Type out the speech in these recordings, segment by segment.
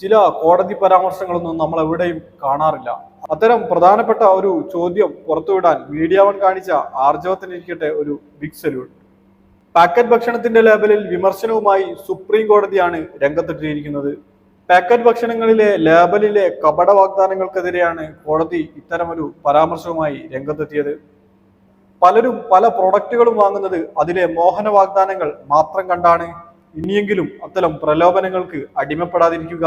ചില കോടതി പരാമർശങ്ങളൊന്നും നമ്മൾ എവിടെയും കാണാറില്ല. അത്തരം പ്രധാനപ്പെട്ട ഒരു ചോദ്യം പുറത്തുവിടാൻ മീഡിയ വൺ കാണിച്ച ആർജവത്തിനിരിക്കട്ടെ ഒരു ബിഗ് സല്യൂട്ട് പാക്കറ്റ് ഭക്ഷണത്തിന്റെ ലേബലിൽ വിമർശനവുമായി സുപ്രീം കോടതിയാണ് രംഗത്തെത്തിയിരിക്കുന്നത്. പാക്കറ്റ് ഭക്ഷണങ്ങളിലെ ലേബലിലെ കപട വാഗ്ദാനങ്ങൾക്കെതിരെയാണ് കോടതി ഇത്തരമൊരു പരാമർശവുമായി രംഗത്തെത്തിയത്. പലരും പല പ്രൊഡക്റ്റുകളും വാങ്ങുന്നത് അതിലെ മോഹന വാഗ്ദാനങ്ങൾ മാത്രം കണ്ടാണ്. ഇനിയെങ്കിലും അത്തരം പ്രലോഭനങ്ങൾക്ക് അടിമപ്പെടാതിരിക്കുക.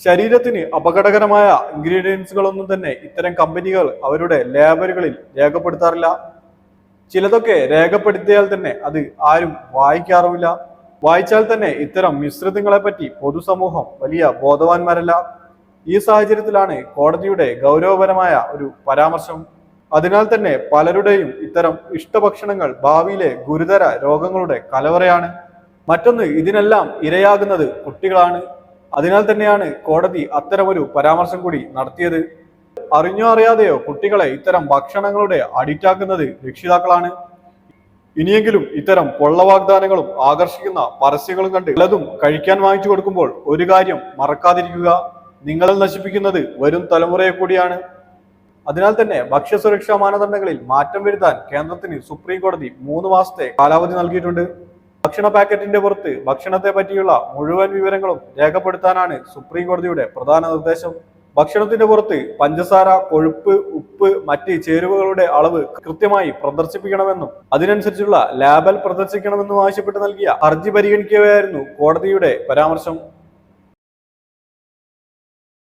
ശരീരത്തിന് അപകടകരമായ ഇൻഗ്രീഡിയൻസുകളൊന്നും തന്നെ ഇത്തരം കമ്പനികൾ അവരുടെ ലേബലുകളിൽ രേഖപ്പെടുത്താറില്ല. ചിലതൊക്കെ രേഖപ്പെടുത്തിയാൽ തന്നെ അത് ആരും വായിക്കാറുമില്ല. വായിച്ചാൽ തന്നെ ഇത്തരം മിശ്രിതങ്ങളെ പറ്റി പൊതുസമൂഹം വലിയ ബോധവാന്മാരല്ല. ഈ സാഹചര്യത്തിലാണ് കോടതിയുടെ ഗൗരവപരമായ ഒരു പരാമർശം. അതിനാൽ തന്നെ പലരുടെയും ഇത്തരം ഇഷ്ടഭക്ഷണങ്ങൾ ഭാവിയിലെ ഗുരുതര രോഗങ്ങളുടെ കലവറയാണ്. മറ്റൊന്ന് ഇതിനെല്ലാം ഇരയാകുന്നത് കുട്ടികളാണ്. അതിനാൽ തന്നെയാണ് കോടതി അത്തരമൊരു പരാമർശം കൂടി നടത്തിയത്. അറിഞ്ഞോ അറിയാതെയോ കുട്ടികളെ ഇത്തരം ഭക്ഷണങ്ങളുടെ അഡിക്റ്റാക്കുന്നത് രക്ഷിതാക്കളാണ്. ഇനിയെങ്കിലും ഇത്തരം പൊള്ളവാഗ്ദാനങ്ങളും ആകർഷിക്കുന്ന പരസ്യങ്ങളും കണ്ട് പലതും കഴിക്കാൻ വാങ്ങിച്ചു കൊടുക്കുമ്പോൾ ഒരു കാര്യം മറക്കാതിരിക്കുക. നിങ്ങളിൽ നശിപ്പിക്കുന്നത് വരും തലമുറയെ കൂടിയാണ്. അതിനാൽ തന്നെ ഭക്ഷ്യസുരക്ഷാ മാനദണ്ഡങ്ങളിൽ മാറ്റം വരുത്താൻ കേന്ദ്രത്തിന് സുപ്രീം കോടതി മൂന്ന് മാസത്തെ കാലാവധി നൽകിയിട്ടുണ്ട്. ഭക്ഷണ പാക്കറ്റിന്റെ പുറത്ത് ഭക്ഷണത്തെ പറ്റിയുള്ള മുഴുവൻ വിവരങ്ങളും രേഖപ്പെടുത്താനാണ് സുപ്രീം കോടതിയുടെ പ്രധാന നിർദ്ദേശം. ഭക്ഷണത്തിന്റെ പുറത്ത് പഞ്ചസാര കൊഴുപ്പ് ഉപ്പ് മറ്റ് ചേരുവകളുടെ അളവ് കൃത്യമായി പ്രദർശിപ്പിക്കണമെന്നും അതിനനുസരിച്ചുള്ള ലാബൽ പ്രദർശിക്കണമെന്നും ആവശ്യപ്പെട്ട് നൽകിയ ഹർജി പരിഗണിക്കവെയായിരുന്നു കോടതിയുടെ പരാമർശം.